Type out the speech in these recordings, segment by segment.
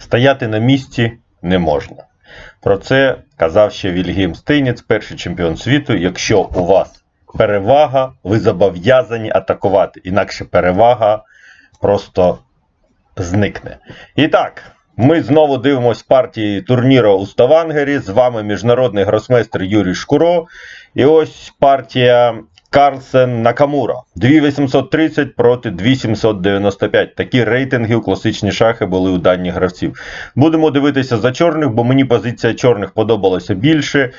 Стояти на місці не можна. Про це казав ще Вільгельм Стейніц, перший чемпіон світу. Якщо у вас перевага, ви зобов'язані атакувати. Інакше перевага просто зникне. І так, ми знову дивимося партії турніру у Ставангері. З вами міжнародний гросмейстер Юрій Шкуро. І ось партія Карлсен Накамура. 2830 проти 2795. Такі рейтинги у класичні шахи були у даних гравців. Будемо дивитися за чорних, бо мені позиція чорних подобалася більше.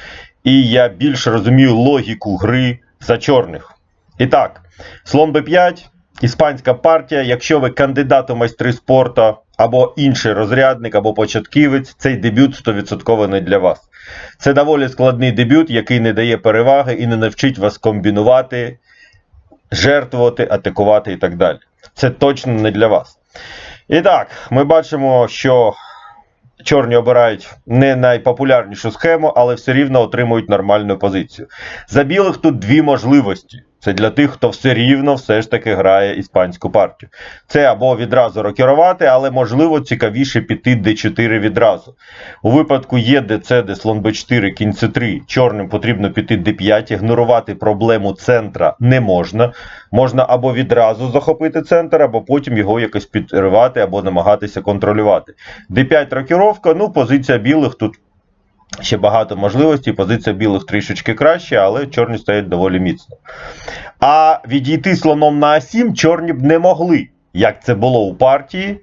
І я більше розумію логіку гри за чорних. І так, слон Б5, іспанська партія. Якщо ви кандидат у майстри спорту, або інший розрядник, або початківець, цей дебют 100% не для вас. Це доволі складний дебют, який не дає переваги і не навчить вас комбінувати, жертвувати, атакувати і так далі. Це точно не для вас. І так, ми бачимо, що чорні обирають не найпопулярнішу схему, але все рівно отримують нормальну позицію. За білих тут дві можливості. Це для тих, хто все рівно все ж таки грає іспанську партію. Це або відразу рокерувати, але можливо цікавіше піти d4 відразу. У випадку є ДЦ, де слон b4, кінь c3, чорним потрібно піти d5, ігнорувати проблему центра не можна. Можна або відразу захопити центр, або потім його якось підривати, або намагатися контролювати. d5 рокіровка, ну позиція білих тут. Ще багато можливостей, позиція білих трішечки краще, але чорні стоять доволі міцно. А відійти слоном на А7 чорні б не могли, як це було у партії.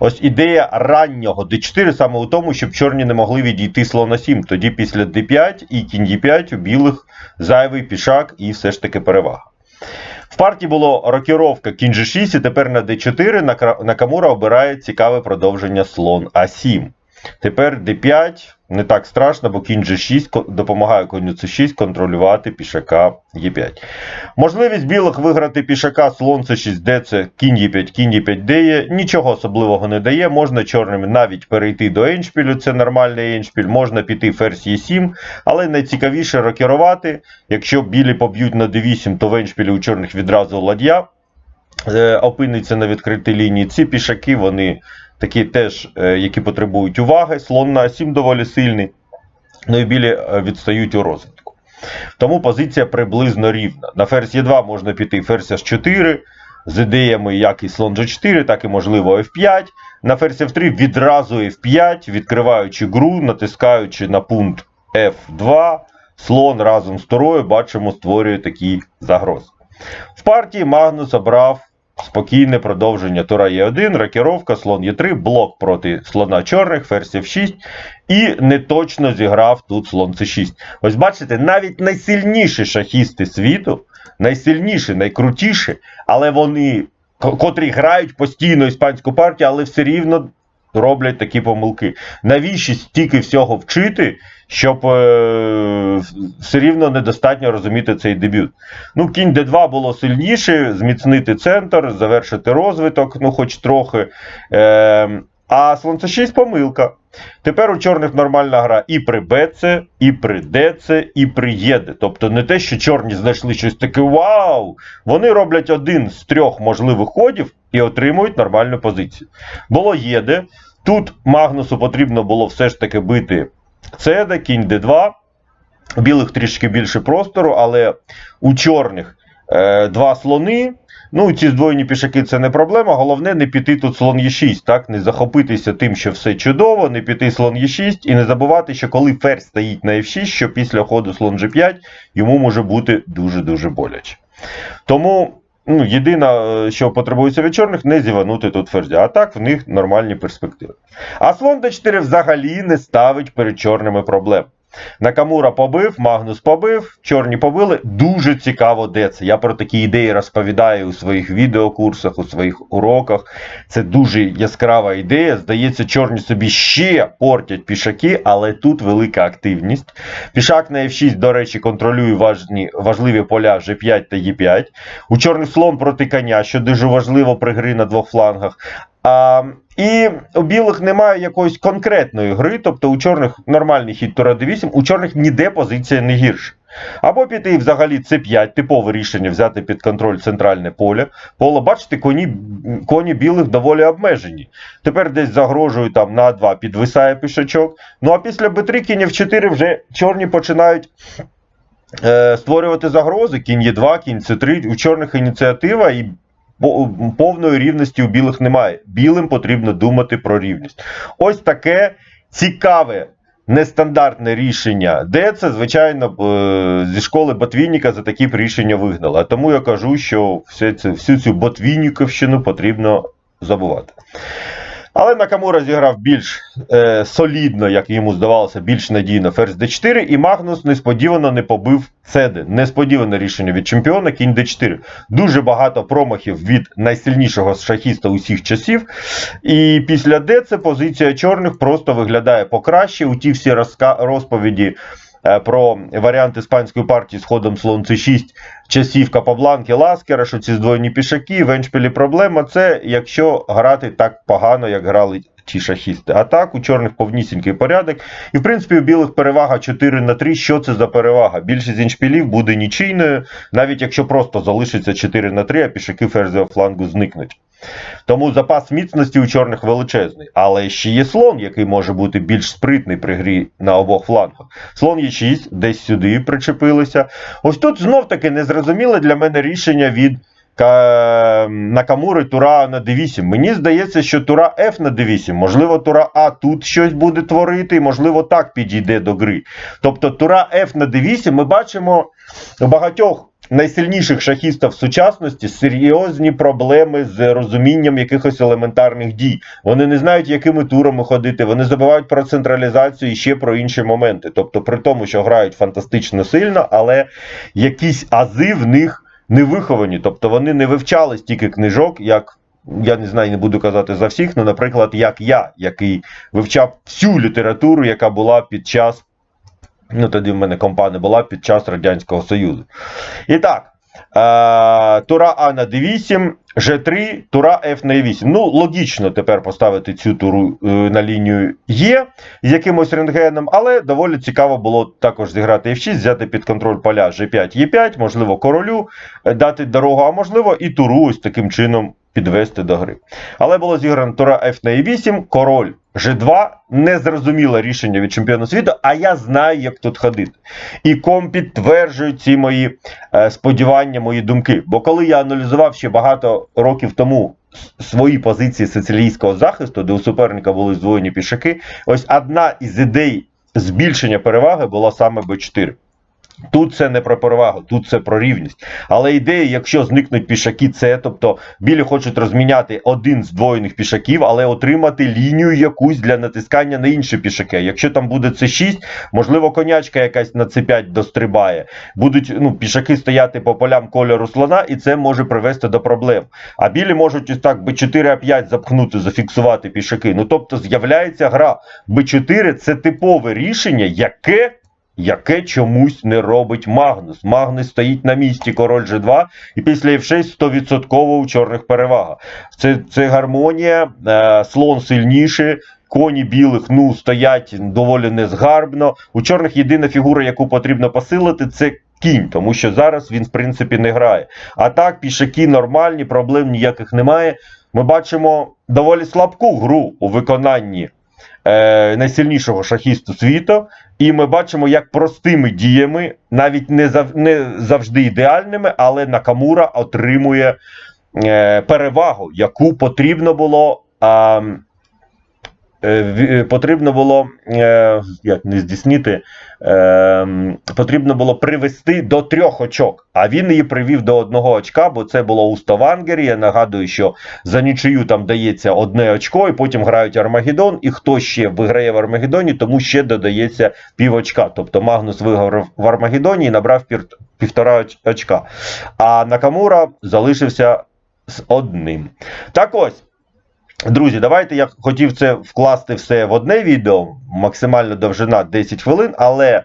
Ось ідея раннього d4 саме у тому, щоб чорні не могли відійти слон А7. Тоді після d5 і кінь d5 у білих зайвий пішак і все ж таки перевага. В партії було рокіровка кінь G6, і тепер на d4 Накамура обирає цікаве продовження слон А7. Тепер d5 не так страшно, бо кінь G6 ко- допомагає коню C6 контролювати пішака Е5. Можливість білих виграти пішака слон C6D, це кінь Е5, кінь Е5D є, нічого особливого не дає. Можна чорним навіть перейти до еншпілю, це нормальний еншпіль, можна піти ферзь Е7, але найцікавіше рокерувати. Якщо білі поб'ють на d8, то в еншпілі у чорних відразу ладья е, опиниться на відкритій лінії. Ці пішаки, вони такі теж, е, які потребують уваги. Слон на А7 доволі сильний. Ну і білі е, відстають у розвитку. Тому позиція приблизно рівна. На ферзь Е2 можна піти ферзь H4 з ідеями як і слон G4, так і можливо F5. На ферзь F3 відразу F5, відкриваючи гру, натискаючи на пункт F2, слон разом з турою, бачимо, створює такі загрози. В партії Магнус обрав спокійне продовження тура Е1, рокіровка, слон Е3, блок проти слона чорних, ферзь F6 і неточно зіграв тут слон С6. Ось бачите, навіть найсильніші шахісти світу, найсильніші, найкрутіші, але вони, котрі грають постійно іспанську партію, але все рівно роблять такі помилки. Навіщо стільки всього вчити, щоб е, все рівно недостатньо розуміти цей дебют? Ну, кінь Д2 було сильніше, зміцнити центр, завершити розвиток, ну хоч трохи. Е, а слон c6 помилка. Тепер у чорних нормальна гра і при БЦ, і при ДЦ, і при ЄД. Тобто не те, що чорні знайшли щось таке вау. Вони роблять один з трьох можливих ходів і отримують нормальну позицію. Було ЄД. Тут Магнусу потрібно було все ж таки бити ЦД, кінь d2. У білих трішки більше простору, але у чорних е, два слони. Ну, ці здвоєні пішаки це не проблема. Головне не піти тут слон Е6, так? Не захопитися тим, що все чудово, не піти слон Е6 і не забувати, що коли ферзь стоїть на F6, що після ходу слон G5 йому може бути дуже-дуже боляче. Тому. Ну, єдине, що потребується від чорних, не зіванути тут ферзя. А так в них нормальні перспективи. А слон d4 взагалі не ставить перед чорними проблем. Накамура побив, Магнус побив, чорні побили. Дуже цікаво, де це. Я про такі ідеї розповідаю у своїх відеокурсах, у своїх уроках. Це дуже яскрава ідея. Здається, чорні собі ще портять пішаки, але тут велика активність. Пішак на F6, до речі, контролює важні, важливі поля G5 та E5. У чорних слон проти коня, що дуже важливо при грі на двох флангах. А, і у білих немає якоїсь конкретної гри, тобто у чорних нормальний хід тура d8, у чорних ніде позиція не гірша. Або піти взагалі С5, типове рішення взяти під контроль центральне поле. Поле, бачите, коні, коні білих доволі обмежені. Тепер десь загрожують там на 2 підвисає пішачок. Ну а після Б3 кінь F4 вже чорні починають е, створювати загрози. Кінь Е2, кінь С3. У чорних ініціатива і повної рівності у білих немає. Білим потрібно думати про рівність. Ось таке цікаве. Нестандартне рішення, де це, звичайно, е, зі школи Ботвінніка за такі рішення вигнали. Тому я кажу, що всю цю Ботвінніковщину потрібно забувати. Але Накамура зіграв більш е, солідно, як йому здавалося, більш надійно ферзь d4, і Магнус несподівано не побив цеди. Несподіване рішення від чемпіона кінь d4. Дуже багато промахів від найсильнішого шахіста усіх часів. І після D це позиція чорних просто виглядає покраще. У ті всі розповіді. Е, Про варіант іспанської партії з ходом слон c6 часів Капабланки Ласкера, що ці здвоєні пішаки, в Еншпілі проблема це якщо грати так погано, як грали ті шахісти. А так, у чорних повнісінький порядок. І в принципі у білих перевага 4 на 3. Що це за перевага? Більшість іншпілів буде нічийною, навіть якщо просто залишиться 4 на 3, а пішаки ферзового флангу зникнуть. Тому запас міцності у чорних величезний. Але ще є слон, який може бути більш спритний при грі на обох флангах. Слон є 6, десь сюди причепилися. Ось тут знов таки незрозуміле для мене рішення від Накамури Тура на d8. Мені здається, що Тура F на d8. Можливо, Тура А тут щось буде творити, і можливо так підійде до гри. Тобто Тура F на d8 ми бачимо у багатьох найсильніших шахістів сучасності серйозні проблеми з розумінням якихось елементарних дій. Вони не знають, якими турами ходити, вони забувають про централізацію і ще про інші моменти. Тобто, при тому, що грають фантастично сильно, але якісь ази в них не виховані. Тобто вони не вивчали стільки книжок, як. Я не знаю, не буду казати за всіх, ну, наприклад, як я, який вивчав всю літературу, яка була під час Ну, тоді в мене компа була під час Радянського Союзу. І так. Е, тура А на d8, G3, тура F на e8. Ну, логічно тепер поставити цю туру е, на лінію Е якимось рентгеном, але доволі цікаво було також зіграти F6, взяти під контроль поля G5, E5, можливо, королю е, дати дорогу, а можливо, і туру ось таким чином підвести до гри. Але було зіграно тура F на e8, король G2, незрозуміле рішення від чемпіона світу, а я знаю, як тут ходити. І ком підтверджує ці мої е, сподівання, мої думки. Бо коли я аналізував ще багато років тому свої позиції сицилійського захисту, де у суперника були здвоєні пішаки, ось одна із ідей збільшення переваги була саме Б4. Тут це не про перевагу, тут це про рівність. Але ідея, якщо зникнуть пішаки, це тобто білі хочуть розміняти один з двоєних пішаків, але отримати лінію якусь для натискання на інші пішаки. Якщо там буде С6, можливо, конячка якась на С5 дострибає. Будуть ну, пішаки стояти по полям кольору слона, і це може привести до проблем. А білі можуть ось так Б4А5 запхнути, зафіксувати пішаки. Ну тобто з'являється гра. Б4 це типове рішення, яке яке чомусь не робить Магнус. Магнус стоїть на місці, король G2, і після F6 100% у чорних перевага. Це, це гармонія, е, слон сильніший. Коні білих ну стоять доволі незгарбно. У чорних єдина фігура, яку потрібно посилити, це кінь, тому що зараз він в принципі не грає. А так, пішаки нормальні, проблем ніяких немає. Ми бачимо доволі слабку гру у виконанні е, найсильнішого шахісту світу. І ми бачимо, як простими діями, навіть не, зав, не завжди ідеальними, але Накамура отримує е, перевагу, яку потрібно було. А, е, в- е, Потрібно було е, як не здійснити, е, потрібно було привести до трьох очок. А він її привів до одного очка, бо це було у Ставангері. Я нагадую, що за нічию там дається одне очко, і потім грають Армагеддон. І хто ще виграє в Армагеддоні, тому ще додається пів очка. Тобто Магнус виграв в Армагеддоні і набрав півтора очка. А Накамура залишився з одним. Так ось. Друзі, давайте я хотів це вкласти все в одне відео, максимальна довжина 10 хвилин, але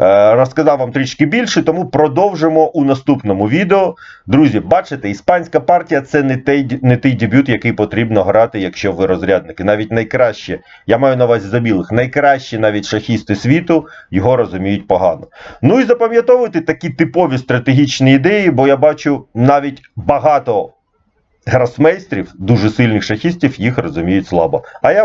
Е, розказав вам трішки більше, тому продовжимо у наступному відео. Друзі, бачите, іспанська партія це не той, не той дебют, який потрібно грати, якщо ви розрядники. Навіть найкраще, я маю на увазі за білих, найкращі навіть шахісти світу його розуміють погано. Ну і запам'ятовуйте такі типові стратегічні ідеї, бо я бачу навіть багато гросмейстрів, дуже сильних шахістів, їх розуміють слабо. А я